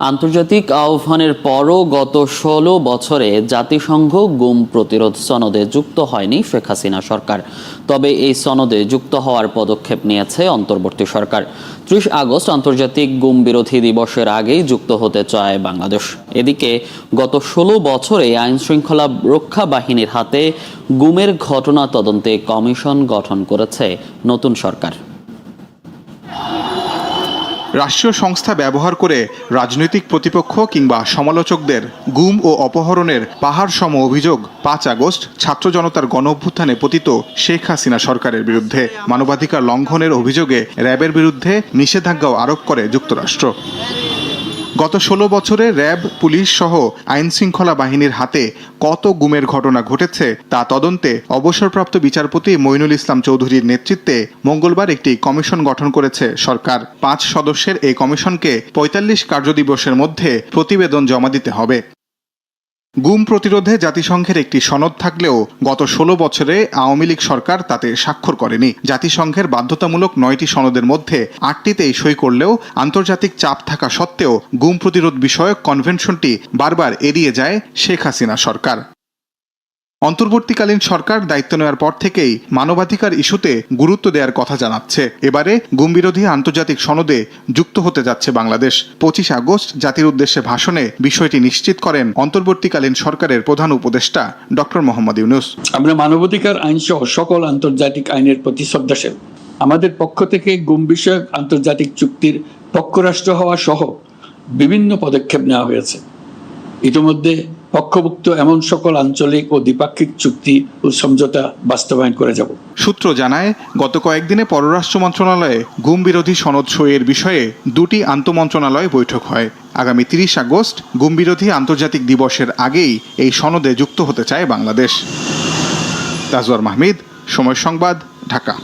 আন্তর্জাতিক আহ্বানের পরও গত ষোলো বছরে জাতিসংঘ গুম প্রতিরোধ সনদে যুক্ত হয়নি শেখ হাসিনা সরকার। তবে এই সনদে যুক্ত হওয়ার পদক্ষেপ নিয়েছে অন্তর্বর্তী সরকার। ত্রিশ আগস্ট আন্তর্জাতিক গুম বিরোধী দিবসের আগেই যুক্ত হতে চায় বাংলাদেশ। এদিকে গত ষোলো বছরে আইন শৃঙ্খলা রক্ষা বাহিনীর হাতে গুমের ঘটনা তদন্তে কমিশন গঠন করেছে নতুন সরকার। রাষ্ট্রীয় সংস্থা ব্যবহার করে রাজনৈতিক প্রতিপক্ষ কিংবা সমালোচকদের গুম ও অপহরণের পাহাড় সম অভিযোগ পাঁচ আগস্ট ছাত্র জনতার গণ অভ্যুত্থানে পতিত শেখ হাসিনা সরকারের বিরুদ্ধে মানবাধিকার লঙ্ঘনের অভিযোগে র্যাবের বিরুদ্ধে নিষেধাজ্ঞাও আরোপ করে যুক্তরাষ্ট্র। গত ষোলো বছরে র্যাব, পুলিশ সহ আইন শৃঙ্খলা বাহিনীর হাতে কত গুমের ঘটনা ঘটেছে তা তদন্তে অবসরপ্রাপ্ত বিচারপতি মইনুল ইসলাম চৌধুরীর নেতৃত্বে মঙ্গলবার একটি কমিশন গঠন করেছে সরকার। পাঁচ সদস্যের এই কমিশনকে পঁয়তাল্লিশ কার্যদিবসের মধ্যে প্রতিবেদন জমা দিতে হবে। গুম প্রতিরোধে জাতিসংঘের একটি সনদ থাকলেও গত ষোলো বছরে আওয়ামী লীগ সরকার তাতে স্বাক্ষর করেনি। জাতিসংঘের বাধ্যতামূলক নয়টি সনদের মধ্যে আটটিতেই সই করলেও আন্তর্জাতিক চাপ থাকা সত্ত্বেও গুম প্রতিরোধ বিষয়ক কনভেনশনটি বারবার এড়িয়ে যায় শেখ হাসিনা সরকার। অন্তর্বর্তীকালীন সরকার দায়িত্ব নেওয়ার পর থেকেই মানবাধিকার ইস্যুতে গুরুত্ব দেওয়ার কথা জানাচ্ছে। এবারে গুম বিরোধী আন্তর্জাতিক সনদে যুক্ত হতে যাচ্ছে বাংলাদেশ। পঁচিশ আগস্ট জাতির উদ্দেশ্যে ভাষণে বিষয়টি নিশ্চিত করেন অন্তর্বর্তীকালীন সরকারের প্রধান উপদেষ্টা ডক্টর মোহাম্মদ ইউনুস। আমরা মানবাধিকার আইন সহ সকল আন্তর্জাতিক আইনের প্রতি শ্রদ্ধাশীল। আমাদের পক্ষ থেকে গুম বিষয়ক আন্তর্জাতিক চুক্তির পক্ষরাষ্ট্র হওয়া সহ বিভিন্ন পদক্ষেপ নেওয়া হয়েছে। ইতিমধ্যে পক্ষভুক্ত এমন সকল আঞ্চলিক ও দ্বিপাক্ষিক চুক্তি ও সমঝোতা বাস্তবায়ন করে যাব। সূত্র জানায়, গত কয়েকদিনে পররাষ্ট্র মন্ত্রণালয়ে গুম বিরোধী সনদ সইয়ের বিষয়ে দুটি আন্তমন্ত্রণালয় বৈঠক হয়। আগামী তিরিশ আগস্ট গুম বিরোধী আন্তর্জাতিক দিবসের আগেই এই সনদে যুক্ত হতে চায় বাংলাদেশ। তাজওয়ার মাহমিদ, সময় সংবাদ, ঢাকা।